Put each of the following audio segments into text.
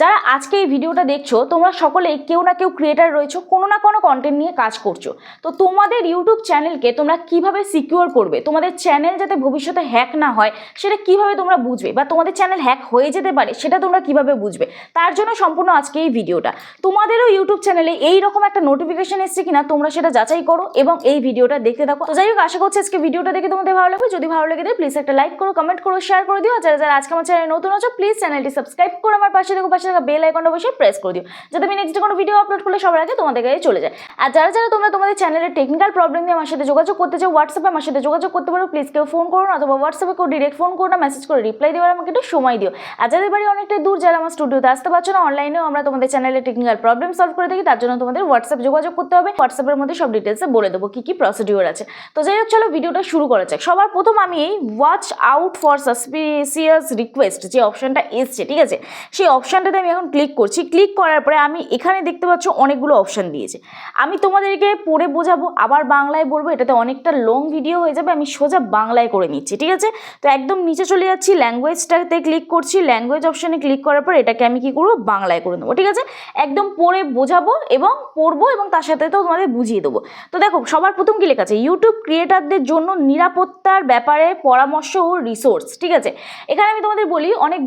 যারা আজকে এই ভিডিওটা দেখছ, তোমরা সকলেই কেউ না কেউ ক্রিয়েটার রয়েছো, কোনো না কোনো কন্টেন্ট নিয়ে কাজ করছ। তো তোমাদের ইউটিউব চ্যানেলকে তোমরা কীভাবে সিকিউর করবে? তোমাদের চ্যানেল যাতে ভবিষ্যতে হ্যাক না হয়, সেটা কীভাবে তোমরা বুঝবে? বা তোমাদের চ্যানেল হ্যাক হয়ে যেতে পারে, সেটা তোমরা কীভাবে বুঝবে? তার জন্য সম্পূর্ণ আজকে এই ভিডিওটা। তোমাদেরও ইউটিউব চ্যানেলে এই রকম একটা নোটিফিকেশন এসছে কিনা, তোমরা সেটা যাচাই করো এবং এই ভিডিওটা দেখতে থাকো। তো যাই হোক, আশা করছি আজকে ভিডিওটা দেখে তোমাদের ভালো লাগবে। যদি ভালো লেগে প্লিজ একটা লাইক করো কমেন্ট করো শেয়ার করে, দিও। যারা যারা আজকে আমার চ্যানেলে নতুন আছো প্লিজ চ্যানেলটি সাবস্ক্রাইব করে আমার পাশে দেখো পাশে থাকা বেল আইকনটা বসে প্রেস করে দিও, যাতে আমি নেক্সট কোনো ভিডিও আপলোড করলে সবার আগে তোমাদের কাছে চলে যায়। আর যারা যারা তোমরা তোমাদের চ্যানেলের টেকনিক্যাল প্রবলেম নিয়ে আমার সাথে যোগাযোগ করতে চাও হোয়াটসঅ্যাপে আমার সাথে যোগাযোগ করতে পারো প্লিজ কেউ ফোন করো না অথবা হোয়াটসঅ্যাপে কেউ ডিরেক্ট ফোন করো না মেসেজ করে রিপ্লাই দেওয়ার আমাকে একটু সময় দিও। আর যাদের বাড়ি অনেকটাই দূর, যারা আমার স্টুডিওতে আসতে পারছ না অনলাইনেও আমরা তোমাদের চ্যানেলের টেকনিক্যাল প্রবলেম সলভ করে থাকি তার জন্য তোমাদের হোয়াটসঅ্যাপ যোগাযোগ করতে হবে। হোয়াটসঅ্যাপের মধ্যে সব ডিটেলসে বলে দেবো কী কী প্রসিডিওর আছে। তো যাই হোক, চলো ভিডিওটা শুরু করা যাক। সবার প্রথম আমি এই watch out for suspicious request যে অপশনটা এসছে, ঠিক আছে? সেই অপশনটাতে আমি এখন ক্লিক করছি। ক্লিক করার পরে আমি এখানে দেখতে পাচ্ছ অনেকগুলো অপশান দিয়েছে। আমি তোমাদেরকে পড়ে বোঝাবো, আবার বাংলায় বলব, এটাতে অনেকটা লং ভিডিও হয়ে যাবে, আমি সোজা বাংলায় করে নিচ্ছি, ঠিক আছে? তো একদম নিচে চলে যাচ্ছি ল্যাঙ্গুয়েজটাতে ক্লিক করছি ল্যাঙ্গুয়েজ অপশানে ক্লিক করার পর এটাকে আমি কি করব? বাংলায় করে নেব, ঠিক আছে? একদম পড়ে বোঝাবো এবং পড়ব এবং তার সাথে তো তোমাদের বুঝিয়ে দেবো। তো দেখো, সবার প্রথম কি লেখা আছে? ইউটিউব ক্রিয়েটারদের জন্য নিরাপত্তার ব্যাপারে পরামর্শ ও রিসোর্স ঠিক আছে? এখানে আমি তোমাদের বলি, অনেক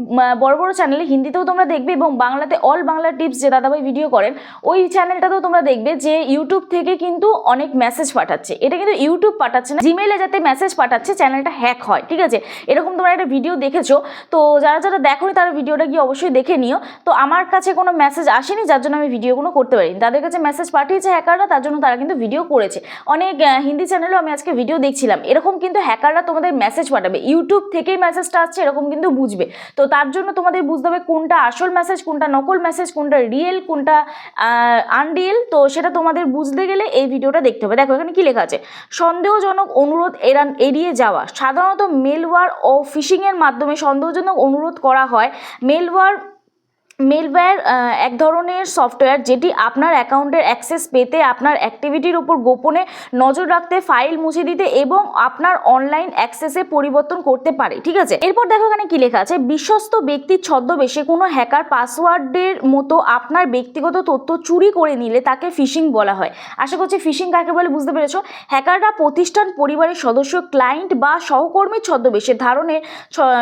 বড় বড় চ্যানেলে হিন্দিতেও তোমরা দেখবে এবং বাংলাতে অল বাংলা টিপস যে দাদাভাই ভিডিও করেন, ওই চ্যানেলটাতেও তোমরা দেখবে যে ইউটিউব থেকে কিন্তু অনেক মেসেজ পাঠাচ্ছে। এটা কিন্তু ইউটিউব পাঠাচ্ছে না জিমেইলে যাতে মেসেজ পাঠাচ্ছে চ্যানেলটা হ্যাক হয়, ঠিক আছে? এরকম তোমরা একটা ভিডিও দেখেছ, তো যারা যারা দেখোনি তারা ভিডিওটা গিয়ে অবশ্যই দেখে নিও। তো আমার কাছে কোনো মেসেজ আসেনি, যার জন্য আমি ভিডিওগুলো করতে পারিনি। তাদের কাছে মেসেজ পাঠিয়েছে হ্যাকাররা তার জন্য তারা কিন্তু ভিডিও করেছে। অনেক হিন্দি চ্যানেলেও আমি আজকে ভিডিও দেখছিলাম। এরকম কিন্তু হ্যাকাররা তোমাদের মেসেজ পাঠাবে। ইউটিউব থেকেই মেসেজটা আসছে, এরকম কিন্তু বুঝবে। তো তার জন্য তোমাদের বুঝতে হবে কোনটা আসল মেসেজ কোনটা, নকল মেসেজ কোনটা রিয়েল কোনটা আনরিয়েল তো সেটা তোমাদের বুঝতে গেলে এই ভিডিওটা দেখতে হবে। দেখো, এখানে কী লেখা আছে? সন্দেহজনক অনুরোধ এরান এড়িয়ে যাওয়া। সাধারণত মেলওয়ার ও ফিশিংয়ের মাধ্যমে সন্দেহজনক অনুরোধ করা হয়। মেলওয়ার মেলওয়্যার এক ধরনের সফটওয়্যার যেটি আপনার অ্যাকাউন্টের অ্যাক্সেস পেতে আপনার অ্যাক্টিভিটির উপর গোপনে নজর রাখতে, ফাইল মুছে দিতে এবং আপনার অনলাইন অ্যাক্সেসে পরিবর্তন করতে পারে, ঠিক আছে? এরপর দেখো এখানে কি লেখা আছে, বিশ্বস্ত ব্যক্তির ছদ্মবেশে কোনো হ্যাকার পাসওয়ার্ডের মতো আপনার ব্যক্তিগত তথ্য চুরি করে নিলে তাকে ফিশিং বলা হয়। আশা করছি ফিশিং কাকে বলে বুঝতে পেরেছ। হ্যাকাররা প্রতিষ্ঠান, পরিবারের সদস্য, ক্লায়েন্ট বা সহকর্মীর ছদ্মবেশে ধারণের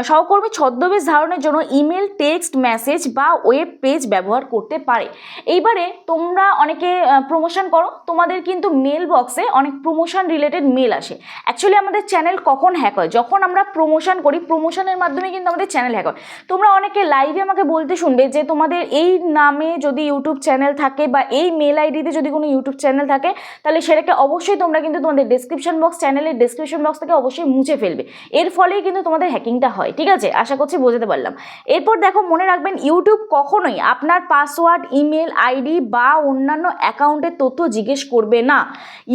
সহকর্মীর ছদ্মবেশ ধারণের জন্য ইমেল, টেক্সট, মেসেজ বা ওয়েব পেজ ব্যবহার করতে পারে। এইবারে তোমরা অনেকে প্রমোশন করো, তোমাদের কিন্তু মেল বক্সে অনেক প্রমোশন রিলেটেড মেল আসে। অ্যাকচুয়ালি আমাদের চ্যানেল কখন হ্যাক হয়? যখন আমরা প্রমোশন করি প্রমোশনের মাধ্যমে কিন্তু আমাদের চ্যানেল হ্যাক হয়। তোমরা অনেকে লাইভে আমাকে বলতে শুনবে যে তোমাদের এই নামে যদি ইউটিউব চ্যানেল থাকে বা এই মেল আইডিতে যদি কোনো ইউটিউব চ্যানেল থাকে, তাহলে সেটাকে অবশ্যই তোমরা কিন্তু তোমাদের ডিসক্রিপশন বক্স চ্যানেলের ডিসক্রিপশন বক্স থেকে অবশ্যই মুছে ফেলবে। এর ফলেই কিন্তু তোমাদের হ্যাকিংটা হয়, ঠিক আছে? আশা করছি বোঝাতে পারলাম। এরপর দেখো, মনে রাখবেন ইউটিউব কখনোই আপনার পাসওয়ার্ড, ইমেল আইডি বা অন্যান্য অ্যাকাউন্টের তথ্য জিজ্ঞেস করবে না।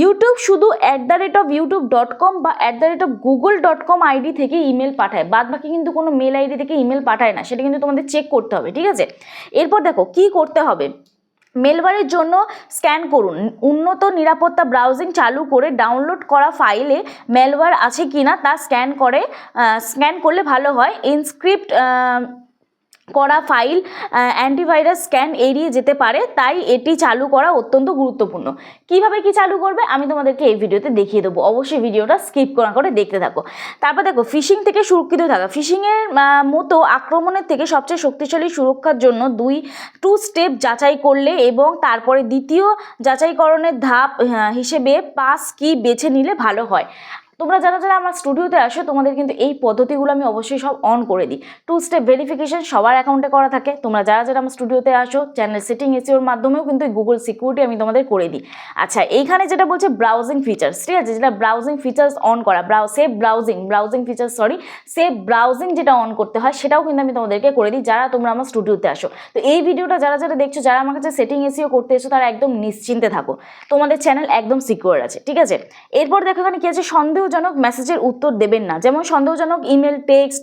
ইউটিউব শুধু at the rate of YouTube dot com বা at the rate of Google dot com ID থেকে ইমেল পাঠায়। বাদ বাকি কিন্তু কোনো মেল আইডি থেকে ইমেল পাঠায় না, সেটা কিন্তু তোমাদের চেক করতে হবে, ঠিক আছে? এরপর দেখো, কি করতে হবে? মেলবারের জন্য স্ক্যান করুন। উন্নত নিরাপত্তা ব্রাউজিং চালু করে ডাউনলোড করা ফাইলে মেলওয়্যার আছে কিনা তা স্ক্যান করে স্ক্যান করলে ভালো হয়। ইনস্ক্রিপ্ট করা ফাইল অ্যান্টিভাইরাস স্ক্যান এড়িয়ে যেতে পারে, তাই এটি চালু করা অত্যন্ত গুরুত্বপূর্ণ। কীভাবে কি চালু করবে, আমি তোমাদেরকে এই ভিডিওতে দেখিয়ে দেবো। অবশ্যই ভিডিওটা স্কিপ করা করে দেখতে থাকো। তারপর দেখো ফিশিং থেকে সুরক্ষিত থাকা। ফিশিংয়ের মতো আক্রমণের থেকে সবচেয়ে শক্তিশালী সুরক্ষার জন্য দুই টু স্টেপ যাচাই করলে এবং তারপরে দ্বিতীয় যাচাইকরণের ধাপ হিসেবে পাস কি বেছে নিলে ভালো হয়। তোমরা যারা যারা আমার স্টুডিওতে আসো, তোমাদের কিন্তু এই পদ্ধতিগুলো আমি অবশ্যই সব অন করে দিই। টু স্টেপ ভেরিফিকেশন সবার অ্যাকাউন্টে করা থাকে। তোমরা যারা যারা আমার স্টুডিওতে আসো চ্যানেল সেটিং এসিওর মাধ্যমেও কিন্তু গুগল সিকিউরিটি আমি তোমাদের করে দিই। আচ্ছা এইখানে যেটা বলছে ব্রাউজিং ফিচার্স ঠিক আছে? যেটা ব্রাউজিং ফিচার্স অন করা brow save browsing browsing features sorry save browsing যেটা অন করতে হয়, সেটাও কিন্তু আমি তোমাদেরকে করে দিই যারা তোমরা আমার স্টুডিওতে আসো। তো এই ভিডিওটা যারা যারা দেখছ, যারা আমার কাছে সেটিং এসিও করতে এসো, তারা একদম নিশ্চিন্তে থাকো। তোমাদের চ্যানেল একদম সিকিউর আছে, ঠিক আছে? এরপর দেখো এখানে কি আছে? সন্দেহজনক মেসেজের উত্তর দেবেন না। যেমন সন্দেহজনক email text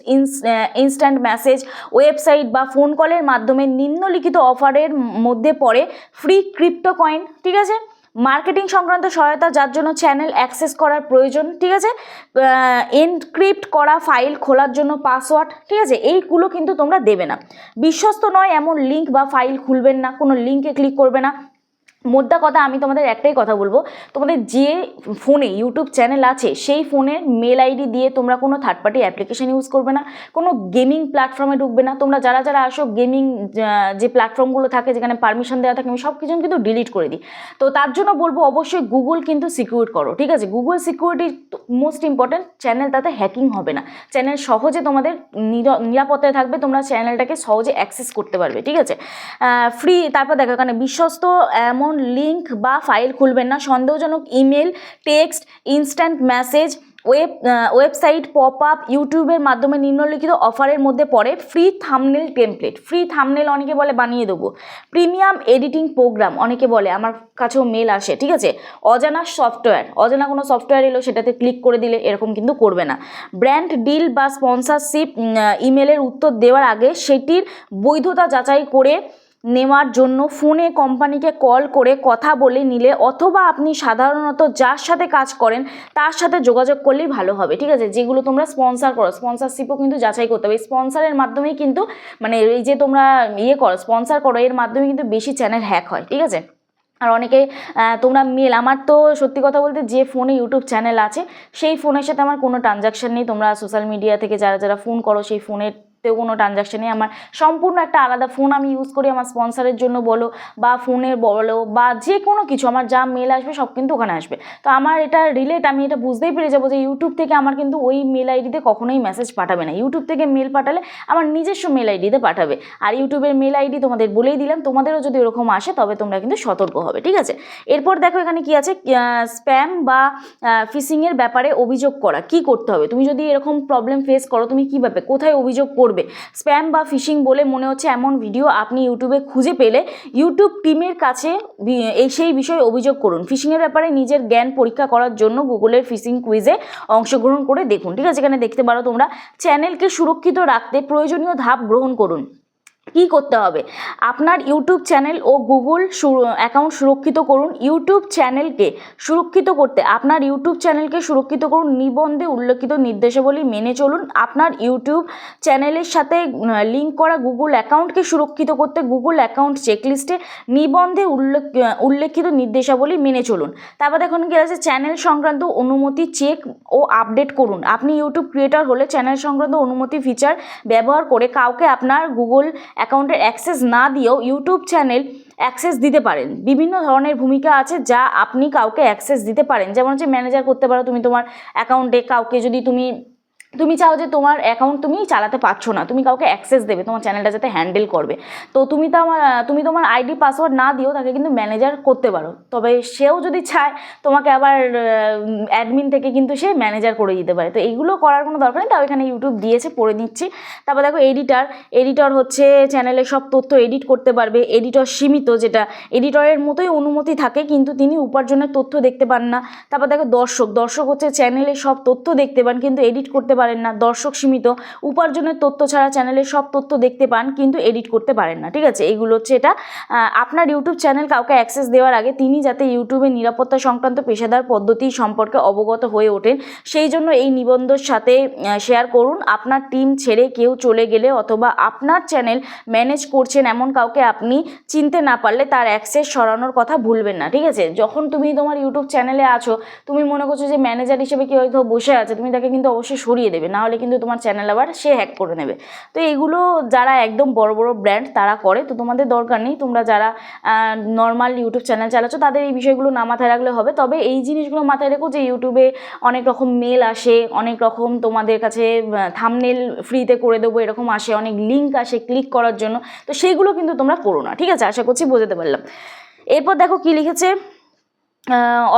instant message website বা ফোন কলের মাধ্যমে নিম্নলিখিত অফারের মধ্যে পড়ে ফ্রি ক্রিপ্টো কয়েন ঠিক আছে? মার্কেটিং সংক্রান্ত সহায়তা, যার জন্য চ্যানেল অ্যাক্সেস করার প্রয়োজন, ঠিক আছে? এনক্রিপ্ট করা ফাইল খোলার জন্য পাসওয়ার্ড ঠিক আছে? এইগুলো কিন্তু তোমরা দেবে না। বিশ্বস্ত নয় এমন লিঙ্ক বা ফাইল খুলবেন না, কোনো লিঙ্কে ক্লিক করবে না। মোদ্দা কথা, আমি তোমাদের একটাই কথা বলব। তোমাদের যে ফোনে ইউটিউব চ্যানেল আছে, সেই ফোনের মেল আইডি দিয়ে তোমরা কোনো থার্ড পার্টি অ্যাপ্লিকেশান ইউজ করবে না, কোনো গেমিং প্ল্যাটফর্মে ঢুকবে না। তোমরা যারা যারা আসো গেমিং যে প্ল্যাটফর্মগুলো থাকে, যেখানে পারমিশন দেওয়া থাকে, আমি সব কিছু কিন্তু ডিলিট করে দিই। তো তার জন্য বলব, অবশ্যই গুগল কিন্তু সিকিউর করো, ঠিক আছে? Google security most important channel তাতে হ্যাকিং হবে না। চ্যানেল সহজে তোমাদের নিরা- নিরাপত্তায় থাকবে, তোমরা চ্যানেলটাকে সহজে অ্যাক্সেস করতে পারবে, ঠিক আছে? ফ্রি তারপর দেখো এখানে বিশ্বস্ত এমন লিঙ্ক বা ফাইল খুলবেন না। সন্দেহজনক email text instant message web website pop up ইউটিউবের মাধ্যমে নিম্নলিখিত অফারের মধ্যে পড়ে free thumbnail template free thumbnail অনেকে বলে বানিয়ে দেবো। প্রিমিয়াম এডিটিং প্রোগ্রাম অনেকে বলে, আমার কাছেও মেল আসে, ঠিক আছে? অজানা সফটওয়্যার অজানা কোনো সফটওয়্যার এলো সেটাতে ক্লিক করে দিলে এরকম কিন্তু করবে না। ব্র্যান্ড ডিল বা স্পন্সরশিপ ইমেলের উত্তর দেওয়ার আগে সেটির বৈধতা যাচাই করে নেওয়ার জন্য ফোনে কোম্পানিকে কল করে কথা বলে নিলে অথবা আপনি সাধারণত যার সাথে কাজ করেন, তার সাথে যোগাযোগ করলেই ভালো হবে, ঠিক আছে? যেগুলো তোমরা স্পন্সার করো স্পন্সারশিপও কিন্তু যাচাই করতে হবে। স্পন্সারের মাধ্যমেই কিন্তু মানে এই যে তোমরা ইয়ে করো স্পন্সার করো, এর মাধ্যমে কিন্তু বেশি চ্যানেল হ্যাক হয়, ঠিক আছে? আর অনেকে তোমরা মেল আমার তো সত্যি কথা বলতে যে ফোনে ইউটিউব চ্যানেল আছে, সেই ফোনের সাথে আমার কোনো ট্রানজাকশন নেই। তোমরা সোশ্যাল মিডিয়া থেকে যারা যারা ফোন করো, সেই ফোনের কোনো ট্রানজাকশন আমার সম্পূর্ণ একটা আলাদা ফোন আমি ইউজ করি আমার স্পন্সারের জন্য বলো বা ফোনের বলো বা যে কোনো কিছু, আমার যা মেল আসবে সব কিন্তু ওখানে আসবে। তো আমার এটা রিলেট আমি এটা বুঝতেই পেরে যাব যে ইউটিউব থেকে আমার কিন্তু ওই মেল আইডিতে কখনোই মেসেজ পাঠাবে না। ইউটিউব থেকে মেল পাঠালে আমার নিজস্ব মেল আইডিতে পাঠাবে। আর ইউটিউবের মেল আইডি তোমাদের বলেই দিলাম, তোমাদেরও যদি ওরকম আসে তবে তোমরা কিন্তু সতর্ক হবে, ঠিক আছে? এরপর দেখো এখানে কি আছে? স্প্যাম বা ফিশিংয়ের ব্যাপারে অভিযোগ করা। কি করতে হবে? তুমি যদি এরকম প্রবলেম ফেস করো, তুমি কীভাবে, কোথায় অভিযোগ করবে? স্প্যাম বা ফিশিং বলে মনে হচ্ছে এমন ভিডিও আপনি ইউটিউবে খুঁজে পেলে ইউটিউব টিমের কাছে এই সেই বিষয়ে অভিযোগ করুন। ফিশিংয়ের ব্যাপারে নিজের জ্ঞান পরীক্ষা করার জন্য গুগলের ফিশিং কুইজে অংশগ্রহণ করে দেখুন। ঠিক আছে? এখানে দেখতে পারো তোমরা। চ্যানেলকে সুরক্ষিত রাখতে প্রয়োজনীয় ধাপ গ্রহণ করুন। কি করতে হবে? আপনার ইউটিউব চ্যানেল ও গুগল অ্যাকাউন্ট সুরক্ষিত করুন। ইউটিউব চ্যানেলকে সুরক্ষিত করতে, আপনার ইউটিউব চ্যানেলকে সুরক্ষিত করুন। নিবন্ধে উল্লেখিত নির্দেশাবলী মেনে চলুন। আপনার ইউটিউব চ্যানেলের সাথে লিঙ্ক করা গুগল অ্যাকাউন্টকে সুরক্ষিত করতে গুগল অ্যাকাউন্ট চেকলিস্টে নিবন্ধে উল্লেখ উল্লেখিত নির্দেশাবলী মেনে চলুন। তারপর দেখুন কি আছে, চ্যানেল সংক্রান্ত অনুমতি চেক ও আপডেট করুন। আপনি ইউটিউব ক্রিয়েটার হলে চ্যানেল সংক্রান্ত অনুমতি ফিচার ব্যবহার করে কাউকে আপনার গুগল অ্যাকাউন্টের অ্যাক্সেস না দিয়েও ইউটিউব চ্যানেল অ্যাক্সেস দিতে পারেন। বিভিন্ন ধরনের ভূমিকা আছে যা আপনি কাউকে অ্যাক্সেস দিতে পারেন। যেমন হচ্ছে ম্যানেজার করতে পারো, তুমি তোমার অ্যাকাউন্টে কাউকে যদি তুমি তুমি চাও যে তোমার অ্যাকাউন্ট তুমি চালাতে পারছ না, তুমি কাউকে অ্যাক্সেস দেবে, তোমার চ্যানেলটা যাতে হ্যান্ডেল করবে। তো তুমি তো আমার, তুমি তোমার আইডি পাসওয়ার্ড না দিও, তাকে কিন্তু ম্যানেজার করতে পারো। তবে সেও যদি চায়, তোমাকে আবার অ্যাডমিন থেকে কিন্তু সে ম্যানেজার করে দিতে পারে। তো এইগুলো করার কোনো দরকার নেই। তাও এখানে ইউটিউব দিয়েছে, পড়ে নিচ্ছি। তারপর দেখো এডিটার এডিটর হচ্ছে চ্যানেলের সব তথ্য এডিট করতে পারবে। এডিটর সীমিত, যেটা এডিটরের মতোই অনুমতি থাকে, কিন্তু তিনি উপার্জনের তথ্য দেখতে পান না। তারপর দেখো দর্শক দর্শক হচ্ছে চ্যানেলের সব তথ্য দেখতে পান, কিন্তু এডিট করতে পারেন না, দর্শক সীমিত। উপার্জনের তথ্য ছাড়া চ্যানেলের সব তথ্য দেখতে পান, কিন্তু এডিট করতে পারেন না, ঠিক আছে? এইগুলো হচ্ছে এটা আপনার ইউটিউব চ্যানেল কাউকে অ্যাক্সেস দেওয়ার আগে তিনি যাতে ইউটিউবের নিরাপত্তা সংক্রান্ত পেশাদার পদ্ধতি সম্পর্কে অবগত হয়ে ওঠেন, সেই জন্য এই নিবন্ধর সাথে শেয়ার করুন। আপনার টিম ছেড়ে কেউ চলে গেলে অথবা আপনার চ্যানেল ম্যানেজ করছেন এমন কাউকে আপনি চিনতে না পারলে তার অ্যাক্সেস সরানোর কথা ভুলবেন না, ঠিক আছে? যখন তুমি তোমার ইউটিউব চ্যানেলে আছো, তুমি মনে করছ যে ম্যানেজার হিসেবে কেউ হয়তো বসে আছে, তুমি তাকে কিন্তু অবশ্যই সরিয়ে দেবে, না হলে কিন্তু তোমার চ্যানেল আবার সে হ্যাক করে নেবে। তো এগুলো যারা একদম বড় বড় ব্র্যান্ড তারা করে, তো তোমাদের দরকার নেই। তোমরা যারা নর্মাল ইউটিউব চ্যানেল চালাচ্ছ, তাদের এই বিষয়গুলো না মাথায় রাখলে হবে। তবে এই জিনিসগুলো মাথায় রেখো যে ইউটিউবে অনেক রকম মেল আসে, অনেক রকম তোমাদের কাছে থামনেল ফ্রিতে করে দেবো, এরকম আসে, অনেক লিঙ্ক আসে ক্লিক করার জন্য। তো সেইগুলো কিন্তু তোমরা করো না, ঠিক আছে? আশা করছি বোঝাতে পারলাম। এরপর দেখো কি লিখেছে?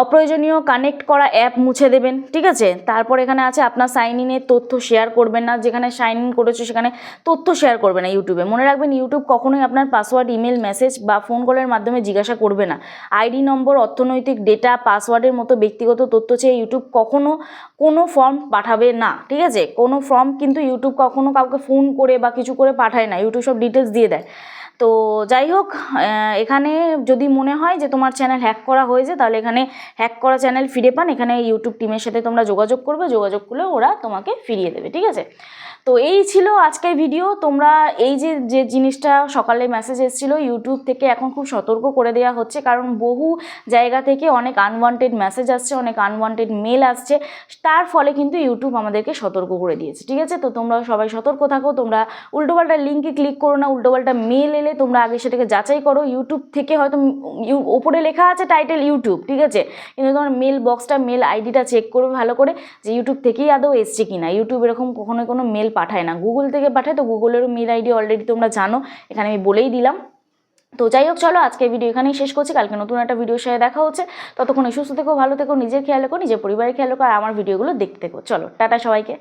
অপ্রয়োজনীয় কানেক্ট করা অ্যাপ মুছে দেবেন, ঠিক আছে? তারপর এখানে আছে আপনার সাইন ইনের তথ্য শেয়ার করবেন না, যেখানে সাইন ইন করেছ সেখানে তথ্য শেয়ার করবে না ইউটিউবে মনে রাখবেন ইউটিউব কখনোই আপনার পাসওয়ার্ড ইমেল মেসেজ বা ফোন কলের মাধ্যমে জিজ্ঞাসা করবে না। আইডি নম্বর অর্থনৈতিক ডেটা পাসওয়ার্ডের মতো ব্যক্তিগত তথ্য চেয়ে ইউটিউব কখনো কোনো ফর্ম পাঠাবে না, ঠিক আছে? কোনো ফর্ম কিন্তু ইউটিউব কখনো কাউকে ফোন করে বা কিছু করে পাঠায় না। ইউটিউব সব ডিটেলস দিয়ে দেয়। তো যাই হোক এখানে যদি মনে হয় যে তোমার চ্যানেল হ্যাক করা হয়েছে, তাহলে এখানে হ্যাক করা চ্যানেল ফিরে পান। এখানে ইউটিউব টিমের সাথে তোমরা যোগাযোগ করবে। যোগাযোগ করলে ওরা তোমাকে ফিরিয়ে দেবে, ঠিক আছে? তো এই ছিল আজকের ভিডিও তোমরা এই যে যে জিনিসটা সকালে মেসেজ এসেছিল ইউটিউব থেকে এখন খুব সতর্ক করে দেওয়া হচ্ছে, কারণ বহু জায়গা থেকে অনেক আনওয়ান্টেড মেসেজ আসছে, অনেক আনওয়ান্টেড মেল আসছে। তার ফলে কিন্তু ইউটিউব আমাদেরকে সতর্ক করে দিয়েছে, ঠিক আছে? তো তোমরা সবাই সতর্ক থাকো, তোমরা উল্টোপাল্টা লিঙ্কে ক্লিক করো না উল্টোপাল্টা মেল এলে তোমরা আগে সেটাকে যাচাই করো। ইউটিউব থেকে হয়তো ওপরে লেখা আছে টাইটেল ইউটিউব ঠিক আছে? কিন্তু তোমার মেল বক্সটা মেল আইডিটা চেক করবে ভালো করে যে ইউটিউব থেকেই আদৌ এসছে কি না ইউটিউব এরকম কখনো কোনো মেল পাঠায় না। গুগল থেকে পাঠায়, তো গুগলেরও মেল আইডি অলরেডি তোমরা জানো। এখানে আমি বলেই দিলাম। তো যাই হোক, চলো আজকে ভিডিও এখানেই শেষ করছি। কালকে নতুন একটা ভিডিওর সাথে দেখা হচ্ছে। ততক্ষণ সুস্থ থেকো, ভালো থেকো, নিজের খেয়াল রেখো, নিজের পরিবারের খেয়াল রেখো, আর আমার ভিডিওগুলো দেখতে থেকো। চলো, টাটা সবাইকে।